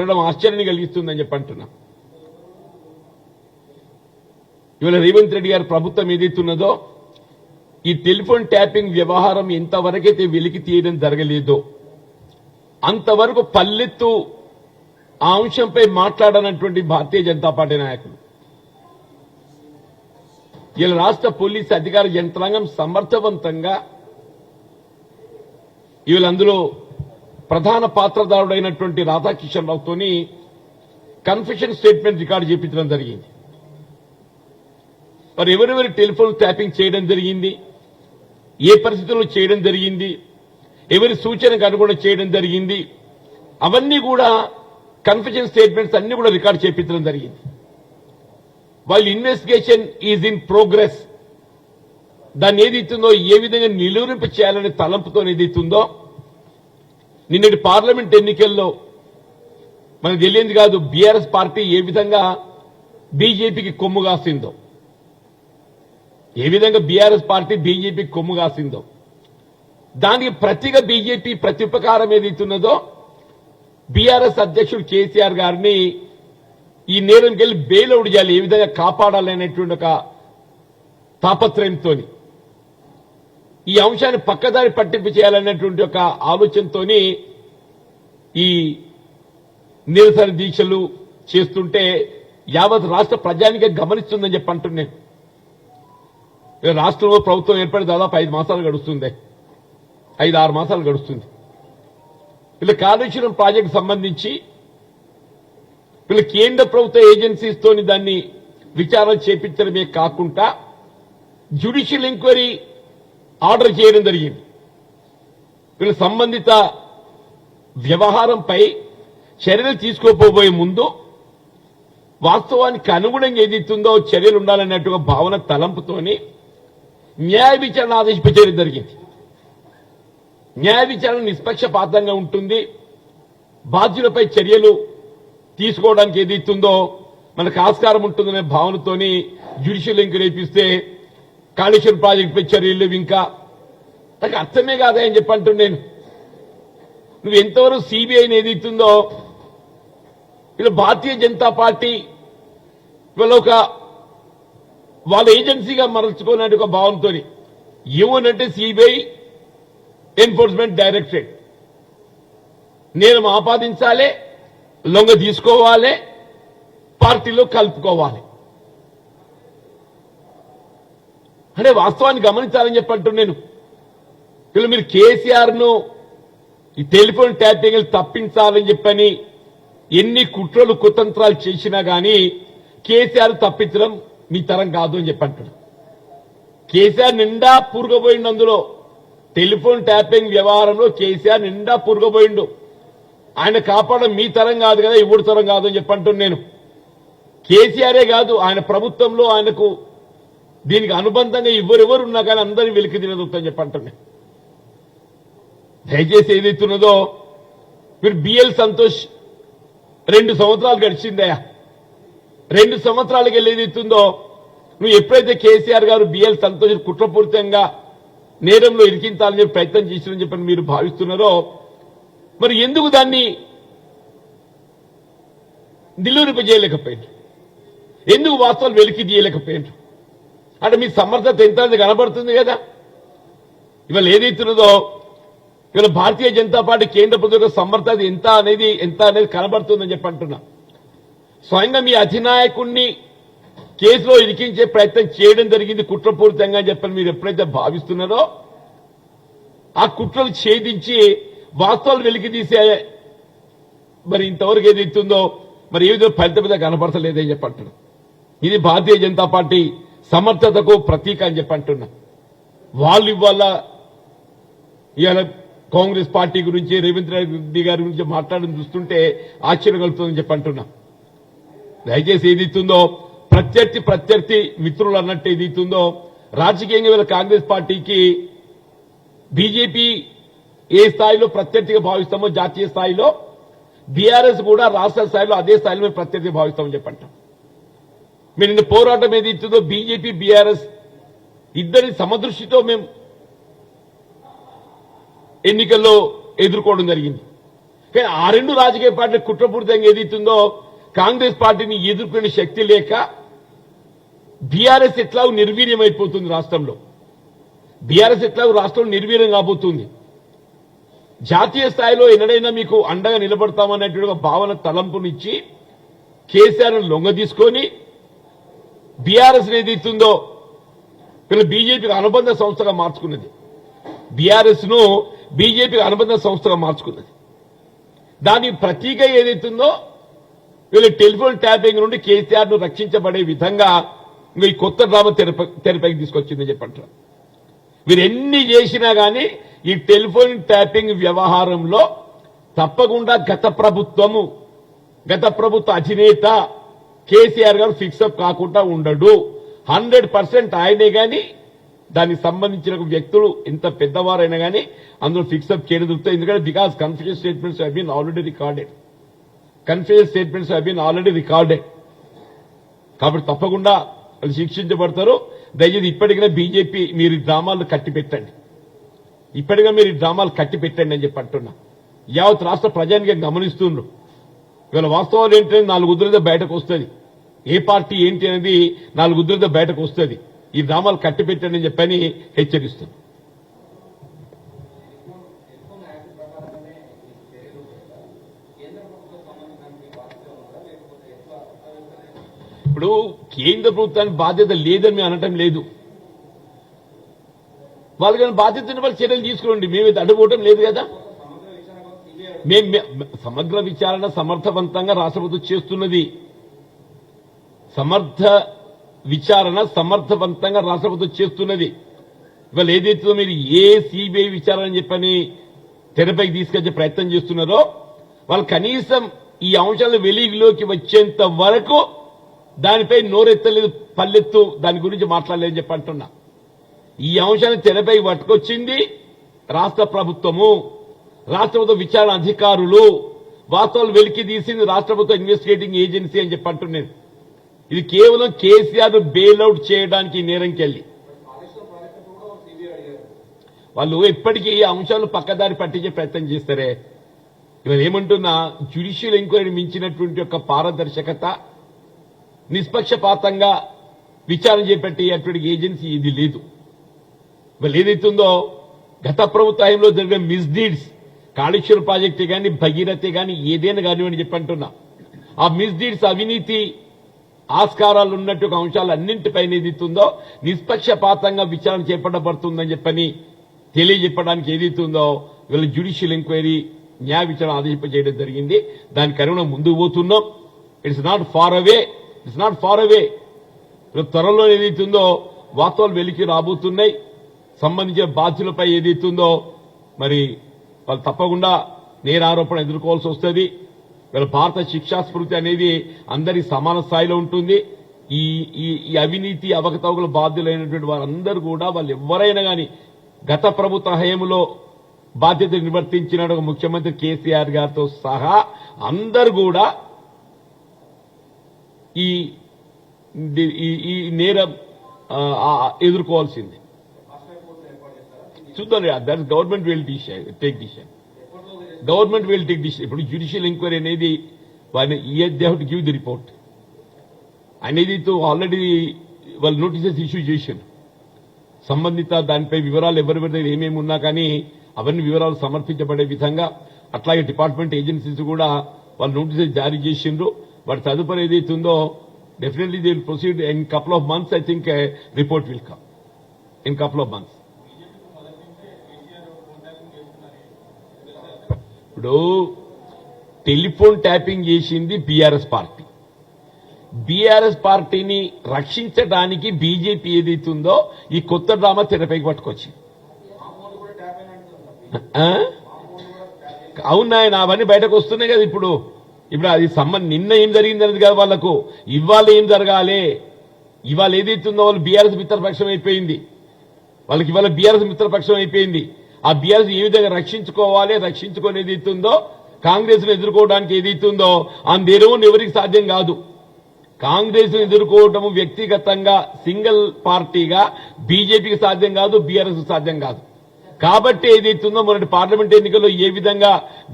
అనడం కలిగిస్తుందని చెప్పి అంటున్నా. ఇవాళ రేవంత్ రెడ్డి గారి ప్రభుత్వం ఏదైతున్నదో ఈ టెలిఫోన్ ట్యాపింగ్ వ్యవహారం ఎంతవరకైతే వెలికి తీయడం జరగలేదో అంతవరకు పల్లెత్తు ఆ అంశంపై మాట్లాడనటువంటి భారతీయ జనతా పార్టీ నాయకులు. ఇలా రాష్ట్ర పోలీసు అధికార యంత్రాంగం సమర్థవంతంగా ఇవాళ అందులో ప్రధాన పాత్రదారుడైనటువంటి రాధాకిషన్ రావుతోని కన్ఫెషన్ స్టేట్మెంట్ రికార్డు చేపించడం జరిగింది. మరి ఎవరెవరి టెలిఫోన్ ట్యాపింగ్ చేయడం జరిగింది? ఏ పరిస్థితుల్లో చేయడం జరిగింది? ఎవరి సూచనకు అనుగుణం చేయడం జరిగింది? అవన్నీ కూడా కన్ఫెషన్ స్టేట్మెంట్స్ అన్ని కూడా రికార్డ్ చేపించడం జరిగింది. వాళ్ళ ఇన్వెస్టిగేషన్ ఈజ్ ఇన్ ప్రోగ్రెస్ దాన్ని ఏదైతుందో ఏ విధంగా నిలువరింప చేయాలనే తలంపుతో ఏదైతుందో నిన్నటి పార్లమెంట్ ఎన్నికల్లో మనకు తెలియంది కాదు బీఆర్ఎస్ పార్టీ ఏ విధంగా బీజేపీకి కొమ్ము కాసిందో. ఏ విధంగా బీఆర్ఎస్ పార్టీ బీజేపీకి కొమ్ము కాసిందో. దానికి ప్రతిగా బీజేపీ ప్రత్యుపకారం ఏదైతున్నదో బీఆర్ఎస్ అధ్యక్షుడు కేసీఆర్ గారిని ఈ నేరంకెళ్ళి వెళ్ళి చేయాలి ఏ విధంగా కాపాడాలనేటువంటి ఒక తాపత్రయంతో ఈ అంశాన్ని పక్కదారి పట్టింపు చేయాలనేటువంటి ఒక ఆలోచనతో ఈ నిరసన దీక్షలు చేస్తుంటే యావత్ రాష్ట్ర ప్రజానికే గమనిస్తుందని చెప్పి అంటున్నాను రాష్ట్రంలో ప్రభుత్వం ఏర్పడి దాదాపు ఐదు మాసాలు గడుస్తుంది. ఐదు ఆరు మాసాలు గడుస్తుంది. వీళ్ళ కాళేశ్వరం ప్రాజెక్టు సంబంధించి వీళ్ళ కేంద్ర ప్రభుత్వ ఏజెన్సీస్ తోని దాన్ని విచారణ చేపించడమే కాకుండా జ్యుడిషియల్ ఎంక్వైరీ ఆర్డర్ చేయడం జరిగింది. వీళ్ళ సంబంధిత వ్యవహారంపై చర్యలు తీసుకోపోబోయే ముందు వాస్తవానికి అనుగుణంగా ఏదైతుందో చర్యలు ఉండాలన్నట్టుగా భావన తలంపుతోని న్యాయ విచారణ ఆదేశించడం జరిగింది. న్యాయ విచారణ నిష్పక్షపాతంగా ఉంటుంది. బాధ్యులపై చర్యలు తీసుకోవడానికి ఏదైతుందో మనకు ఆస్కారం ఉంటుందనే భావనతోని జ్యుడిషియల్ ఎంక్వైరీ ఇప్పిస్తే కాళేశ్వరం ప్రాజెక్ట్ చర్యలు ఇల్లు ఇంకా. నాకు అర్థమే కాదా అని చెప్పంటు నేను నువ్వు ఎంతవరకు సిబిఐని ఏదైతుందో ఇలా భారతీయ జనతా పార్టీ ఇవాళ ఒక వాళ్ళ ఏజెన్సీగా మరల్చుకునే ఒక భావంతో ఏమనంటే సిబిఐ ఎన్ఫోర్స్మెంట్ డైరెక్టరేట్. నేను ఆపాదించాలి లొంగ తీసుకోవాలి పార్టీలో కలుపుకోవాలి. అంటే వాస్తవాన్ని గమనించాలని చెప్పంటు నేను ఇలా మీరు కేసీఆర్ను ఈ టెలిఫోన్ ట్యాపింగ్ తప్పించాలని చెప్పని ఎన్ని కుట్రలు కుతంత్రాలు చేసినా కానీ కేసీఆర్ తప్పించడం మీ తరం కాదు అని చెప్పంటాడు కేసీఆర్ నిండా పూరుగపోయిండు అందులో. టెలిఫోన్ ట్యాపింగ్ వ్యవహారంలో కేసీఆర్ నిండా పూరుగపోయిండు ఆయన కాపాడడం మీ తరం కాదు కదా ఇప్పుడు తరం కాదు అని చెప్పంటున్నాను నేను. కేసీఆరే కాదు ఆయన ప్రభుత్వంలో ఆయనకు దీనికి అనుబంధంగా ఎవరెవరు ఉన్నా కానీ అందరినీ వెలికి తినదొద్దని చెప్పంటున్నాను దయచేసి ఏదైతున్నదో మీరు బిఎల్ సంతోష్ రెండు సంవత్సరాలు గడిచిందయా రెండు సంవత్సరాలకి వెళ్ళి ఏదైతుందో నువ్వు ఎప్పుడైతే కేసీఆర్ గారు బిఎల్ సంతోష్ కుట్రపూరితంగా నేరంలో ఇరికించాలని చెప్పి ప్రయత్నం చేసిన చెప్పని మీరు భావిస్తున్నారో మరి ఎందుకు దాన్ని నిలువరింపజేయలేకపోయారు ఎందుకు వాస్తవాలు వెలికి తీయలేకపోయారు అంటే మీ సమర్థత ఎంత అనేది కనబడుతుంది కదా? ఇవాళ ఏదైతున్నదో ఇవాళ భారతీయ జనతా పార్టీ కేంద్ర ప్రభుత్వ సమర్థత ఎంత అనేది ఎంత అనేది కనబడుతుందని చెప్పి అంటున్నా. స్వయంగా మీ అధినాయకుణ్ణి కేసులో ఇరికించే ప్రయత్నం చేయడం జరిగింది కుట్రపూరితంగా అని చెప్పని మీరు ఎప్పుడైతే భావిస్తున్నారో ఆ కుట్రలు ఛేదించి వాస్తవాలు వెలికి తీసే మరి ఇంతవరకు ఏదైతుందో మరి ఏ విధంగా ఫలితం మీద కనపడతలేదని చెప్పి ఇది భారతీయ జనతా పార్టీ సమర్థతకు ప్రతీక అని చెప్పి అంటున్నా. వాళ్ళు ఇవాళ ఇవాళ కాంగ్రెస్ పార్టీ గురించి రేవంత్ రెడ్డి గారి గురించి మాట్లాడడం చూస్తుంటే ఆశ్చర్యం కలుగుతుందని చెప్పి అంటున్నా. దయచేసి ఏదైతుందో ప్రత్యర్థి ప్రత్యర్థి మిత్రులు అన్నట్టు ఏదైతుందో రాజకీయంగా వీళ్ళ కాంగ్రెస్ పార్టీకి బీజేపీ ఏ స్థాయిలో ప్రత్యర్థిగా భావిస్తామో జాతీయ స్థాయిలో బీఆర్ఎస్ కూడా రాష్ట్ర స్థాయిలో అదే స్థాయిలో మేము ప్రత్యర్థిగా భావిస్తామని చెప్పంటాం మీరు ఇంత పోరాటం ఏదైతుందో బీజేపీ బీఆర్ఎస్ ఇద్దరి సమదృష్టితో మేము ఎన్నికల్లో ఎదుర్కోవడం జరిగింది. కానీ ఆ రెండు రాజకీయ పార్టీలు కుట్రపూరితంగా ఏదైతుందో కాంగ్రెస్ పార్టీని ఎదుర్కొనే శక్తి లేక బీఆర్ఎస్ ఎట్లా నిర్వీర్యమైపోతుంది రాష్ట్రంలో? బీఆర్ఎస్ ఎట్లా రాష్ట్రంలో నిర్వీర్యం కాబోతుంది? జాతీయ స్థాయిలో ఎన్నడైనా మీకు అండగా నిలబడతామనేటువంటి ఒక భావన తలంపునిచ్చి కేసీఆర్ లొంగ తీసుకొని బీఆర్ఎస్ ఏదైతుందో వీళ్ళు బీజేపీకి అనుబంధ సంస్థగా మార్చుకున్నది. బీఆర్ఎస్ను బీజేపీకి అనుబంధ సంస్థగా మార్చుకున్నది. దాని ప్రతీక ఏదైతుందో వీళ్ళు టెలిఫోన్ ట్యాపింగ్ నుండి కేసీఆర్ను రక్షించబడే విధంగా ఈ కొత్త డ్రామా తెరప తెరపైకి తీసుకొచ్చిందని చెప్పంటారు మీరు ఎన్ని చేసినా గానీ ఈ టెలిఫోన్ ట్యాపింగ్ వ్యవహారంలో తప్పకుండా గత ప్రభుత్వము గత ప్రభుత్వ అధినేత కేసీఆర్ గారు ఫిక్సప్ కాకుండా ఉండడు. హండ్రెడ్ పర్సెంట్ ఆయనే గాని దానికి సంబంధించిన వ్యక్తులు ఎంత పెద్దవారైనా గానీ అందులో ఫిక్సప్ చేయడం దొరుకుతాయి ఎందుకంటే because confusion statements have been already recorded confusion statements have been already recorded కాబట్టి తప్పకుండా వాళ్ళు శిక్షించబడతారు. దయచేసి ఇప్పటికైనా బీజేపీ మీరు ఈ డ్రామాలు కట్టి పెట్టండి మీరు ఈ డ్రామాలు కట్టి పెట్టండి అని చెప్పి అంటున్నా. యావత్ రాష్ట్ర ప్రజానికి గమనిస్తుండ్రు. ఇవాళ వాస్తవాలు ఏంటంటే నాలుగు ఉద్రత బయటకు వస్తుంది. ఏ పార్టీ ఏంటి అనేది నాలుగు ఉద్రత బయటకు వస్తుంది. ఈ డ్రామాలు కట్టి పెట్టండి అని చెప్పని హెచ్చరిస్తుంది. ఇప్పుడు కేంద్ర ప్రభుత్వానికి బాధ్యత లేదని మేము అనటం లేదు. వాళ్ళకి బాధ్యతని వాళ్ళు చర్యలు తీసుకోండి. మేమైతే అడ్డుకోవటం లేదు కదా. మేము సమగ్ర విచారణ సమర్థవంతంగా రాష్ట్ర ప్రభుత్వం చేస్తున్నది. సమర్థ విచారణ సమర్థవంతంగా రాష్ట్ర ప్రభుత్వం చేస్తున్నది. ఇవాళ ఏదైతే మీరు ఏ సిబిఐ విచారణ అని చెప్పని తెరపైకి తీసుకొచ్చే ప్రయత్నం చేస్తున్నారో వాళ్ళు కనీసం ఈ అంశాలు వెలుగులోకి వచ్చేంత వరకు దానిపై నోరెత్తలేదు పల్లెత్తు దాని గురించి మాట్లాడలేదని చెప్పి అంటున్నా. ఈ అంశాన్ని తెరపై పట్టుకొచ్చింది రాష్ట్ర ప్రభుత్వము. రాష్ట్ర ప్రభుత్వ విచారణ అధికారులు. వాస్తవాలు వెలికి తీసింది రాష్ట్ర ప్రభుత్వ ఇన్వెస్టిగేటింగ్ ఏజెన్సీ అని చెప్పి అంటున్నాను. ఇది కేవలం కేసీఆర్ బెయిల్అవుట్ చేయడానికి నేరం కెళ్ళి. వాళ్ళు ఎప్పటికీ ఈ అంశాలు పక్కదారి పట్టించే ప్రయత్నం చేస్తారే? ఇవాళ ఏమంటున్నా? జ్యుడిషియల్ ఎంక్వైరీ మించినటువంటి యొక్క పారదర్శకత నిష్పక్షపాతంగా విచారణ చేపట్టేటువంటి ఏజెన్సీ ఇది లేదు. ఇవాళ ఏదైతుందో గత ప్రభుత్వంలో జరిగిన మిస్డీడ్స్ కాళేశ్వర ప్రాజెక్టు కానీ భగీరథి కానీ ఏదైనా కానివ్వండి చెప్పి అంటున్నా. ఆ మిస్డీడ్స్ అవినీతి ఆస్కారాలు ఉన్నట్టు అంశాలు అన్నింటిపైన ఏదైతుందో నిష్పక్షపాతంగా విచారణ చేపట్టబడుతుందని చెప్పని తెలియజెప్పడానికి ఏదైతుందో వీళ్ళ జ్యుడిషియల్ ఎంక్వైరీ న్యాయ విచారణ ఆదేశింపజేయడం జరిగింది. దాని అనుగుణం ముందుకు పోతున్నాం. It's not far away it's not far away త్వరలో ఏదైతుందో వాస్తవాలు వెలికి రాబోతున్నాయి. సంబంధించిన బాధ్యులపై ఏదైతుందో మరి వాళ్ళు తప్పకుండా నేరారోపణ ఎదుర్కోవాల్సి వస్తుంది. వీళ్ళ భారత శిక్షాస్మృతి అనేది అందరి సమాన స్థాయిలో ఉంటుంది. ఈ ఈ ఈ అవినీతి అవకతవకల బాధ్యులైనటువంటి వారందరూ కూడా వాళ్ళు ఎవరైనా గాని గత ప్రభుత్వ హయంలో బాధ్యత నిర్వర్తించిన ముఖ్యమంత్రి కేసీఆర్ గారితో సహా అందరు కూడా ఈ ఈ ఈ నేరం ఎదుర్కోవాల్సింది. చూద్దాం that government will take decision government will take decision ఇప్పుడు జ్యుడిషియల్ ఎంక్వైరీ అనేది వాళ్ళని they have to give the report అనేది ఆల్రెడీ వాళ్ళు నోటీసెస్ ఇష్యూ చేశారు. సంబంధిత దానిపై వివరాలు ఎవరెవరి దగ్గర ఏమేమి ఉన్నా కానీ అవన్నీ వివరాలు సమర్పించబడే విధంగా అట్లాగే డిపార్ట్మెంట్ ఏజెన్సీస్ కూడా వాళ్ళు నోటీసెస్ జారీ చేసిండ్రు. వాటి తదుపరి ఏదైతే ఉందో definitely they proceed in couple of months I think report will come in couple of months ఇప్పుడు టెలిఫోన్ ట్యాపింగ్ చేసింది బీఆర్ఎస్ పార్టీ. బీఆర్ఎస్ పార్టీని రక్షించడానికి బీజేపీ ఏదైతుందో ఈ కొత్త డ్రామా తెరపైకి పట్టుకొచ్చింది. ఆ? అవును ఆయన అవన్నీ బయటకు వస్తున్నాయి కదా ఇప్పుడు. ఇప్పుడు అది సంబంధం నిన్న ఏం జరిగింది అనేది కదా వాళ్ళకు ఇవాళ ఏం జరగాలి? ఇవాళ ఏదైతుందో వాళ్ళు బీఆర్ఎస్ మిత్రపక్షం అయిపోయింది. వాళ్ళకి ఇవాళ బీఆర్ఎస్ మిత్రపక్షం అయిపోయింది. ఆ ఏ విధంగా రక్షించుకోవాలి రక్షించుకొని ఇస్తుందో కాంగ్రెస్ను ఎదుర్కోవడానికి ఏది ఆ నెరవును ఎవరికి సాధ్యం కాదు. కాంగ్రెస్ను ఎదుర్కోవటం వ్యక్తిగతంగా సింగిల్ పార్టీగా బీజేపీకి సాధ్యం కాదు బీఆర్ఎస్ సాధ్యం కాదు. కాబట్టి ఏదైతుందో మొన్నటి పార్లమెంట్ ఎన్నికల్లో ఏ విధంగా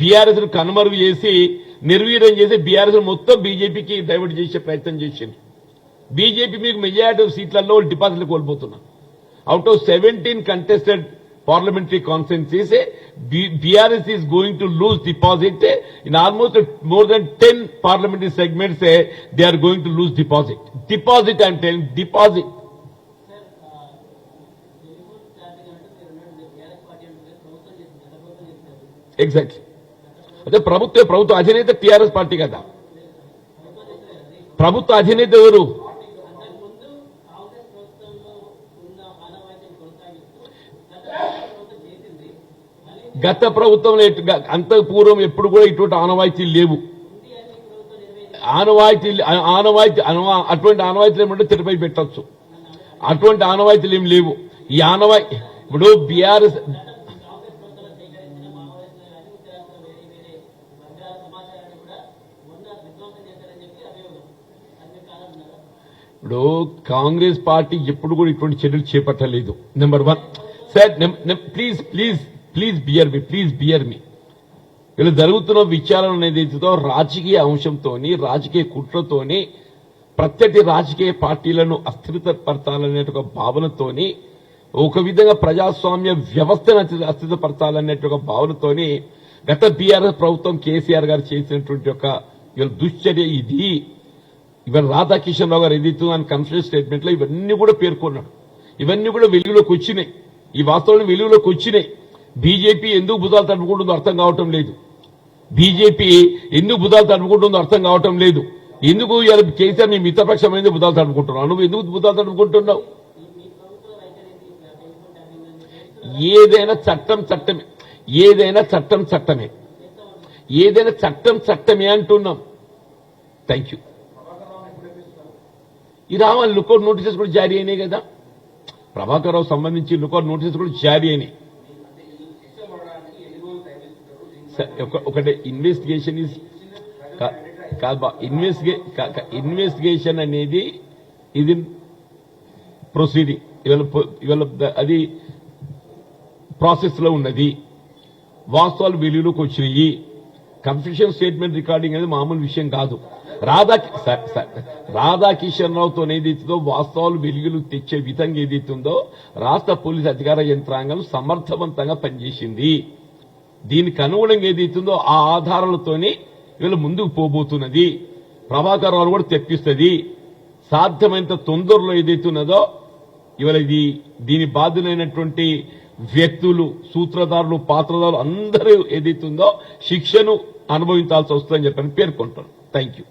బీఆర్ఎస్ను కనుమరుగు చేసి నిర్వీర్యం చేసి బీఆర్ఎస్ మొత్తం బీజేపీకి డైవర్ట్ చేసే ప్రయత్నం చేసింది. బీజేపీ మీకు మెజారిటీ సీట్లలో డిపాజిట్లు కోల్పోతున్నారు. Out of seventeen contested parliamentary constituencies BRS is going to lose deposit in almost more than ten parliamentary segments they are going to lose deposit deposit అంటే డిపాజిట్ ఎగ్జాక్ట్లీ అదే ప్రభుత్వ ప్రభుత్వ అధినేత టీఆర్ఎస్ పార్టీ కదా. ప్రభుత్వ అధినేత ఎవరు? గత ప్రభుత్వంలో అంత పూర్వం ఎప్పుడు కూడా ఇటువంటి ఆనవాయితీలు లేవు. ఆనవాయితీ ఆనవాయితీ అటువంటి ఆనవాయితీలు ఏమంటే తిరుపతి పెట్టచ్చు. అటువంటి ఆనవాయితీలు ఏం లేవు. ఈ ఆనవాయి ఇప్పుడు బీఆర్ఎస్ ఇప్పుడు కాంగ్రెస్ పార్టీ ఎప్పుడు కూడా ఇటువంటి చర్యలు చేపట్టలేదు. Number one sir please please please bear me please bear me ఇలా జరుగుతున్న విచారణ అనేది రాజకీయ అంశంతోని రాజకీయ కుట్రతోని ప్రత్యర్థి రాజకీయ పార్టీలను అస్థిరపరచాలనే ఒక భావనతోని ఒక విధంగా ప్రజాస్వామ్య వ్యవస్థను అస్థిరపరచాలనే ఒక భావనతోని గత బీఆర్ఎస్ ప్రభుత్వం కేసీఆర్ గారు చేసినటువంటి ఒక దుశ్చర్య ఇది. ఇవన్న రాధాకిషన్ రావు గారు ఏదైతే ఆయన కన్ఫరెన్స్ స్టేట్మెంట్లో ఇవన్నీ కూడా పేర్కొన్నాడు. ఇవన్నీ కూడా వెలుగులోకి వచ్చినాయి. ఈ వాస్తవాలను వెలుగులోకి వచ్చినాయి. బీజేపీ ఎందుకు బుధాలు తడుపుకుంటుందో అర్థం కావటం లేదు. బీజేపీ ఎందుకు బుధాలు తడుపుకుంటుందో అర్థం కావటం లేదు. ఎందుకు ఇలా కేసీఆర్ నీ మిత్రపక్షమైంది బుధాలు తడుపుకుంటున్నావు? నువ్వు ఎందుకు బుధాలు తడుపుకుంటున్నావు? ఏదైనా చట్టం చట్టమే. ఏదైనా చట్టం చట్టమే. ఏదైనా చట్టం చట్టమే అంటున్నాం. థ్యాంక్ యూ ఈ రావాలి లుకౌట్ నోటీసెస్ కూడా జారీ అయినాయి కదా. ప్రభాకర్ రావు సంబంధించి లుకౌట్ నోటీసెస్ కూడా జారీ అయినాయి స- ఒక- ఒకటి ఇన్వెస్టిగేషన్ ఇస్ కాదు బా ఇన్వెస్టిగే ఇన్వెస్టిగేషన్ అనేది ఇది ప్రొసీడింగ్ ఇవాళ ఇవాళ అది ప్రాసెస్లో ఉన్నది. వాస్తవాలు వెలుగులోకి వచ్చినాయి. కన్ఫ్యూషన్ స్టేట్మెంట్ రికార్డింగ్ అనేది మామూలు విషయం కాదు. రాధా రాధాకిషన్ రావుతో ఏదైతుందో వాస్తవాలు వెలుగులు తెచ్చే విధంగా ఏదైతుందో రాష్ట్ర పోలీస్ అధికార యంత్రాంగం సమర్థవంతంగా పనిచేసింది. దీనికి అనుగుణంగా ఏదైతుందో ఆ ఆధారాలతోనే వీళ్ళు ముందుకు పోబోతున్నది. ప్రభాకర్ కూడా తెప్పిస్తుంది. సాధ్యమైనంత తొందరలో ఏదైతున్నదో ఇవాళ ఇది దీని బాధ్యులైనటువంటి వ్యక్తులు సూత్రధారులు పాత్రధారులు అందరూ ఏదైతుందో శిక్షను అనుభవించాల్సి వస్తుందని చెప్పని పేర్కొంటారు థ్యాంక్ యూ